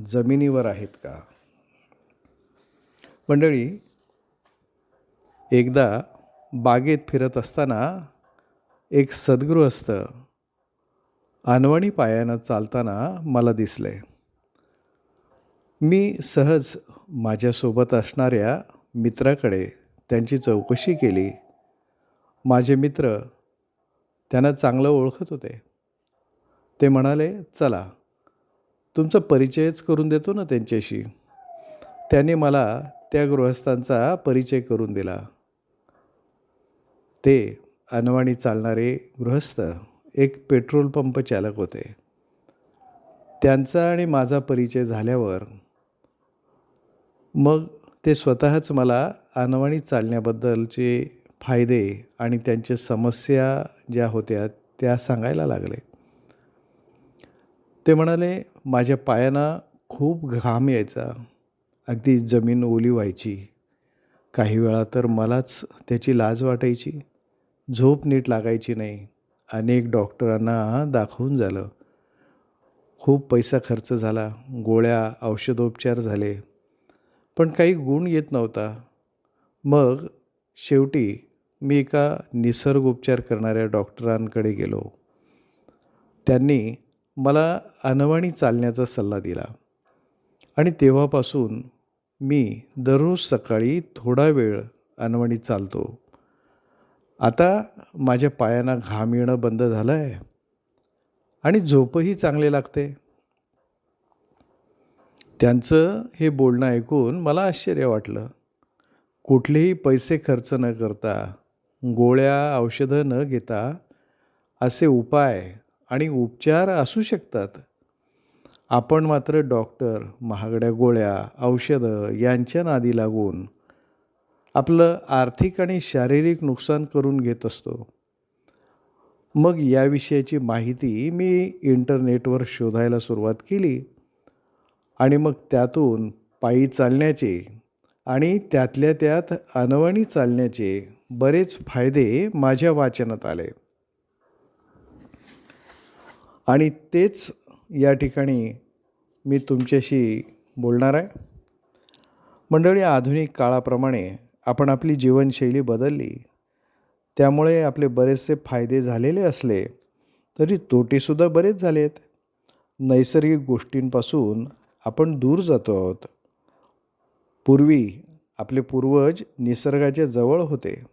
जमिनीवर आहेत का? मंडळी एकदा बागेत फिरत असताना एक सद्गृहस्थ अनवणी पायानं चालताना मला दिसले. मी सहज माझ्यासोबत असणाऱ्या मित्राकडे त्यांची चौकशी केली. माझे मित्र त्यांना चांगलं ओळखत होते. ते म्हणाले चला तुमचा परिचयच करून देतो ना त्यांच्याशी. त्याने मला त्या गृहस्थांचा परिचय करून दिला. ते अनवाणी चालणारे गृहस्थ एक पेट्रोल पंप चालक होते. त्यांचा आणि माझा परिचय झाल्यावर मग ते स्वतःच मला अनवाणी चालण्याबद्दलचे फायदे आणि त्यांच्या समस्या ज्या होत्या त्या सांगायला लागले. ते म्हणाले माझ्या पायांना खूप घाम यायचा. अगदी जमीन ओली व्हायची. काही वेळा तर मलाच त्याची लाज वाटायची. झोप नीट लागायची नाही. अनेक डॉक्टरांना दाखवून झालं. खूप पैसा खर्च झाला. गोळ्या औषधोपचार झाले. पण काही गुण येत नव्हता. मग शेवटी मी एका निसर्गोपचार करणाऱ्या डॉक्टरांकडे गेलो. त्यांनी मला अनवाणी चालण्याचा सल्ला दिला. आणि तेव्हापासून मी दररोज सकाळी थोडा वेळ अनवाणी चालतो. आता माझ्या पायांना घाम येणं बंद झालं आहे आणि झोपही चांगले लागते. त्यांचं हे बोलणं ऐकून मला आश्चर्य वाटलं. कुठलेही पैसे खर्च न करता गोळ्या औषधं न घेता असे उपाय आणि उपचार असू शकतात. आपण मात्र डॉक्टर महागड्या गोळ्या औषधं यांच्या नादी लागून आपलं आर्थिक आणि शारीरिक नुकसान करून घेत असतो. मग याविषयीची माहिती मी इंटरनेटवर शोधायला सुरुवात केली आणि मग त्यातून पायी चालण्याचे आणि त्यातल्या त्यात अनवाणी चालण्याचे बरेच फायदे माझ्या वाचनात आले. आणि तेच या ठिकाणी मी तुमच्याशी बोलणार आहे. मंडळी आधुनिक काळाप्रमाणे आपण आपली जीवनशैली बदलली. त्यामुळे आपले बरेचसे फायदे झालेले असले तरी तोटेसुद्धा बरेच झाले आहेत नैसर्गिक गोष्टींपासून आपण दूर जातो आहोत. पूर्वी आपले पूर्वज निसर्गाच्या जवळ होते.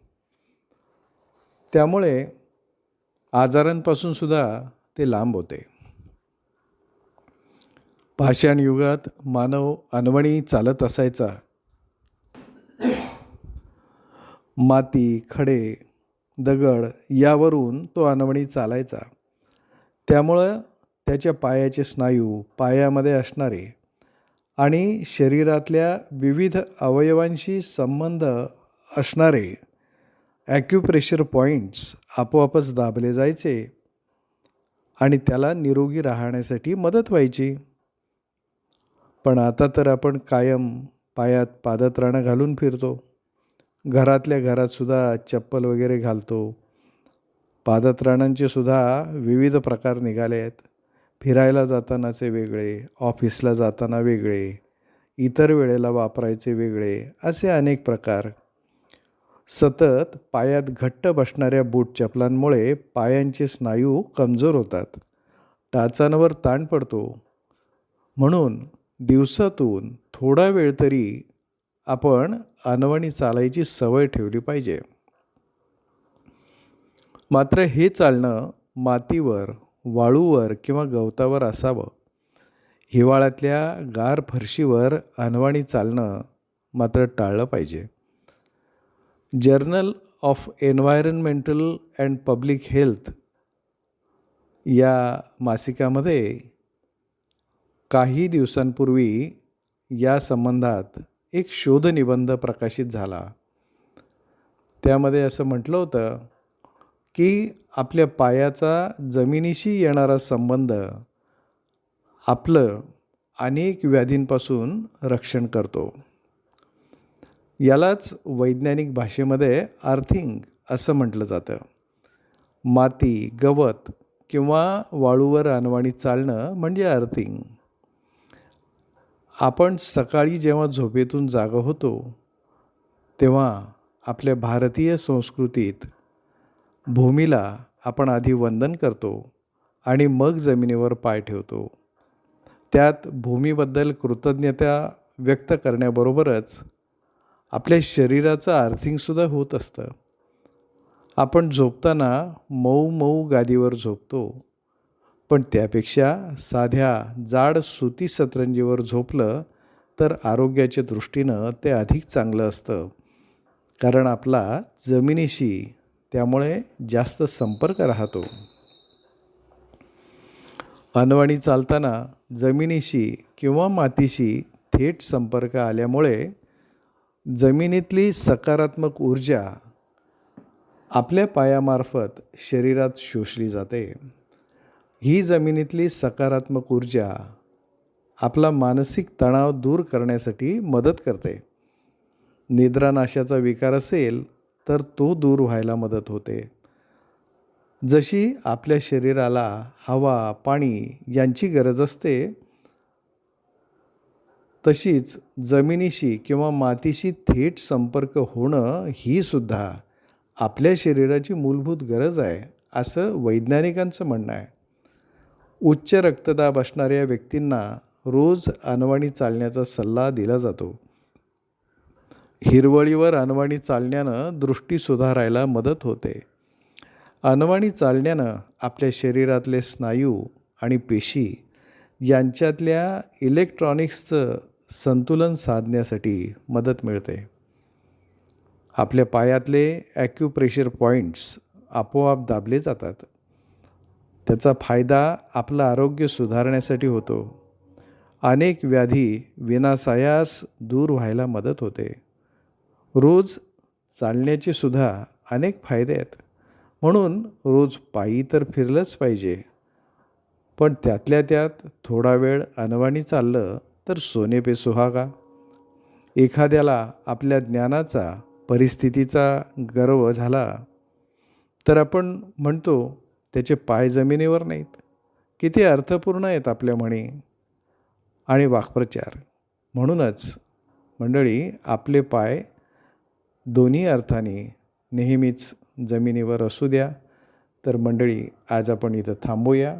त्यामुळे आजारांपासूनसुद्धा ते लांब होते. पाषाण युगात मानव अनवणी चालत असायचा. माती खडे दगड यावरून तो अनवणी चालायचा. त्यामुळं त्याच्या पायाचे स्नायू पायामध्ये असणारे आणि शरीरातल्या विविध अवयवांशी संबंध असणारे ॲक्युप्रेशर पॉईंट्स आपोआपच दाबले जायचे. आणि त्याला निरोगी राहण्यासाठी मदत व्हायची. पण आता तर आपण कायम पायात पादत्राणं घालून फिरतो. घरातल्या घरातसुद्धा चप्पल वगैरे घालतो. पादत्राणांचे सुद्धा विविध प्रकार निघाले आहेत. फिरायला जातानाचे वेगळे ऑफिसला जाताना वेगळे इतर वेळेला वापरायचे वेगळे असे अनेक प्रकार सतत पायात घट्ट बसणाऱ्या बूट चपलांमुळे पायांचे स्नायू कमजोर होतात. टाचांवर ताण पडतो. म्हणून दिवसातून थोडा वेळ तरी आपण अनवणी चालायची सवय ठेवली पाहिजे. मात्र हे चालणं मातीवर वाळूवर किंवा गवतावर असावं. हिवाळ्यातल्या गार फरशीवर अनवाणी चालणं मात्र टाळलं पाहिजे. Journal of environmental and public health या मासिकामध्ये काही दिवसांपूर्वी या संबंधात एक शोधनिबंध प्रकाशित झाला. त्यामध्ये असं म्हटलं होतं की आपल्या पायाचा जमिनीशी येणारा संबंध आपलं अनेक व्याधींपासून रक्षण करतो. यालाच वैज्ञानिक भाषेमध्ये अर्थिंग असं म्हटलं जातं. माती गवत किंवा वाळूवर अनवाणी चालणं म्हणजे अर्थिंग. आपण सकाळी जेव्हा झोपेतून जागा होतो तेव्हा आपल्या भारतीय संस्कृतीत भूमीला आपण आधी वंदन करतो आणि मग जमिनीवर पाय ठेवतो. त्यात भूमीबद्दल कृतज्ञता व्यक्त करण्याबरोबरच आपल्या शरीराचं आर्थिंगसुद्धा होत असतं. आपण झोपताना मऊ मऊ गादीवर झोपतो. पण त्यापेक्षा साध्या जाड सुती सतरंजीवर झोपलं तर आरोग्याच्या दृष्टीनं ते अधिक चांगलं असतं. कारण आपला जमिनीशी त्यामुळे जास्त संपर्क राहतो. अनवाणी चालताना जमिनीशी किंवा मातीशी थेट संपर्क आल्यामुळे जमिनीतली सकारात्मक ऊर्जा आपल्या पायामार्फत शरीरात शोषली जाते. ही जमिनीतली सकारात्मक ऊर्जा आपला मानसिक तणाव दूर करण्यासाठी मदत करते. निद्रानाशाचा विकार असेल तर तो दूर व्हायला मदत होते. जशी आपल्या शरीराला हवा पाणी यांची गरज असते तशीच जमिनीशी किंवा मातीशी थेट संपर्क होणं ही सुद्धा आपल्या शरीराची मूलभूत गरज आहे असं वैज्ञानिकांचं म्हणणं आहे. उच्च रक्तदाब असणाऱ्या व्यक्तींना रोज अनवाणी चालण्याचा सल्ला दिला जातो. हिरवळीवर अनवाणी चालण्यानं दृष्टी सुधारायला मदत होते. अनवाणी चालण्यानं आपल्या शरीरातले स्नायू आणि पेशी यांच्यातल्या इलेक्ट्रॉनिक्सचं संतुलन साधण्यासाठी मदत मिळते. आपल्या पायातले ॲक्युप्रेशर पॉईंट्स आपोआप दाबले जातात. त्याचा फायदा आपलं आरोग्य सुधारण्यासाठी होतो. अनेक व्याधी विनासायास दूर व्हायला मदत होते. रोज चालण्याचे सुद्धा अनेक फायदे आहेत. म्हणून रोज पायी तर फिरलंच पाहिजे. पण त्यातल्या त्यात थोडा वेळ अनवाणी चाललं तर सोने पे सुहागा एखाद्याला आपल्या ज्ञानाचा परिस्थितीचा गर्व झाला तर आपण म्हणतो त्याचे पाय जमिनीवर नाहीत. किती अर्थपूर्ण आहेत आपल्या म्हणी आणि वाक्प्रचार. म्हणूनच मंडळी आपले पाय दोन्ही अर्थाने नेहमीच जमिनीवर असू द्या. तर मंडळी आज आपण इथं थांबूया.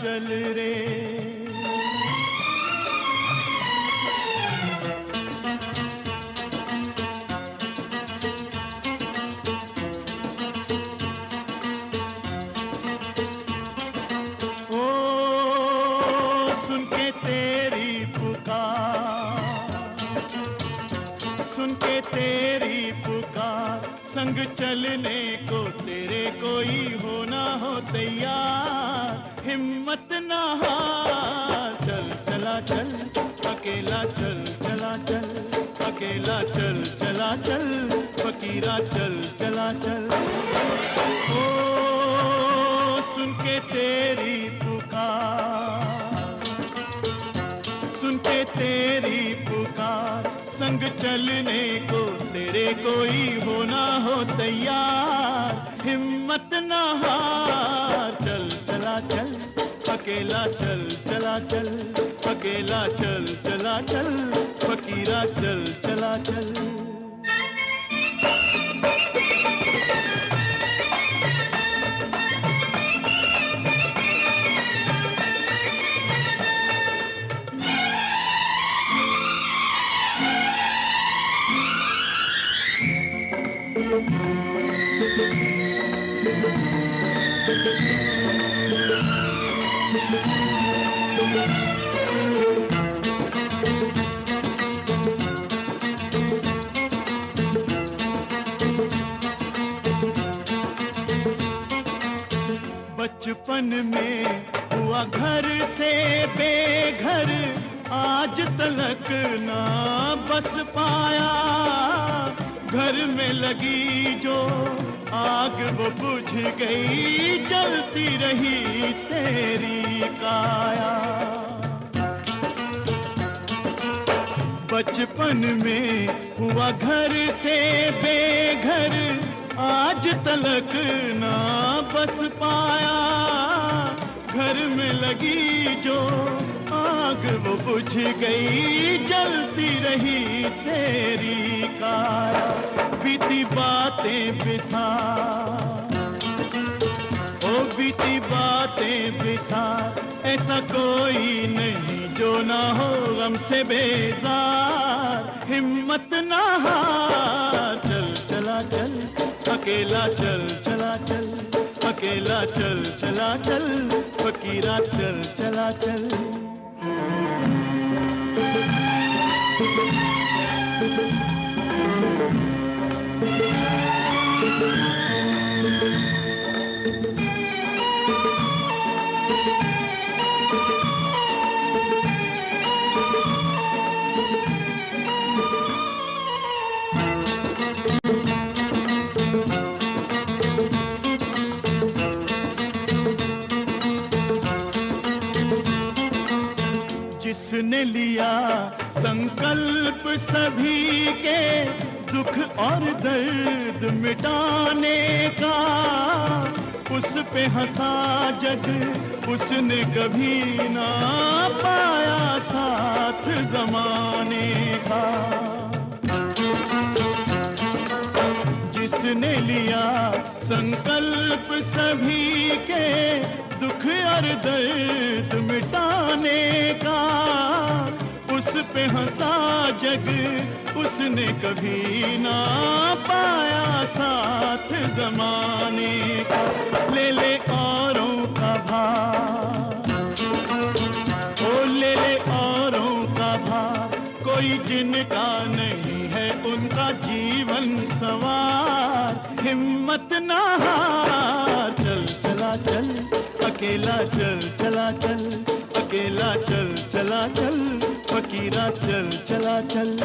चल रे। तेरी पुकार, संग चलने को तेरे कोई हो ना हो तैयार। हिम्मत ना हार। चल, चला, चल, अकेला चल, चला, चल, अकेला चल, चला, चल, फकीरा चल, चला, चल। ओ सुन के तेरी पुकार सुन के तेरी पुकार, संग चलने को तेरे कोई होना हो तैयार, हिम्मत ना हार। चल, चला, चल, अकेला चल, चला, चल, अकेला चल, चला, चल, फकीरा चल, चला, चल। बचपन में हुआ घर से बेघर आज तलक ना बस पाया। घर में लगी जो आग वो बुझ गई जलती रही तेरी काया। बचपन में हुआ घर से बेघर, आज तलक ना बस पाया। घर में लगी जो आग, वो बुझ गई, जलती रही तेरी काया बीती बातें बिसार, ओ बीती बातें बिसार, ऐसा कोई नहीं जो ना हो गम से बेजार। हिम्मत ना हार, चल, चला, चल, अकेला चल, चला, चल। अकेला चल चला चल फकीरा चल चला चल। जिसने लिया संकल्प सभी के दुख और दर्द मिटाने का। उस पे हंसा जग, उसने कभी ना पाया साथ जमाने का। जिसने लिया? संकल्प सभी के दुख और दर्द मिटाने का। उस पे हंसा जग, उसने कभी ना पाया साथ जमाने का। ले ले औरों का भार। ओ ले ले औरों का भार। कोई जिनका नहीं है उनका जीवन सवार। हिम्मत ना हार। चल, चला, चल, अकेला चल, चला, चल, अकेला चल, चला, चल, फकीरा चल, चला, चल।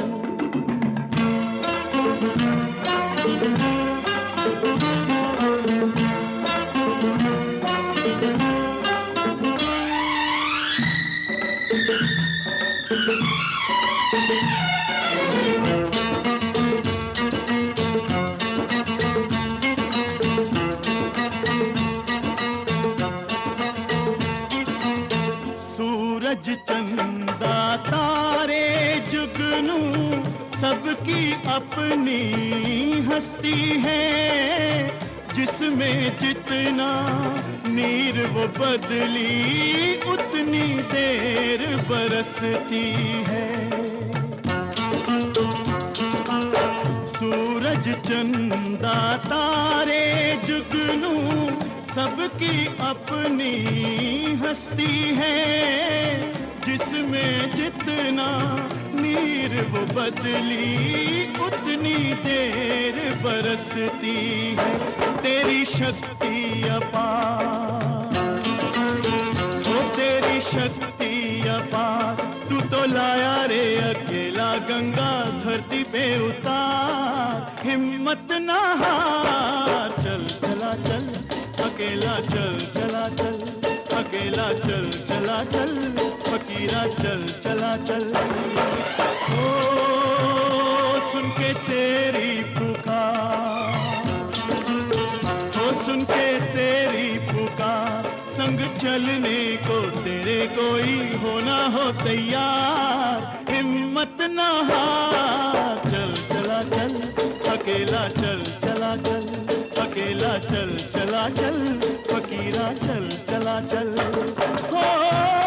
जिसमें जितना नीर वो बदली, उतनी देर बरसती है। सूरज चंदा, तारे जुगनू, सबकी अपनी हस्ती है। जिसमें जितना नीर वो बदली, उतनी देर बरसती है तेरी शक्ति अपार वो तेरी शक्ति अपार तू तो लाया रे अकेला गंगा धरती पे उतार। हिम्मत ना हार, चल चला चल, अकेला चल चला चल। अकेला चल, चला चल, फकीरा चल, चला चल। ओ सुन के तेरी पुकार। ओ सुन के तेरी पुकार। संग चलने को तेरे कोई होना हो तैयार। हिम्मत ना हार। चल, चला चल, अकेला चल, चला चल, अकेला चल, चला चल। चलती रा चल चला चल हो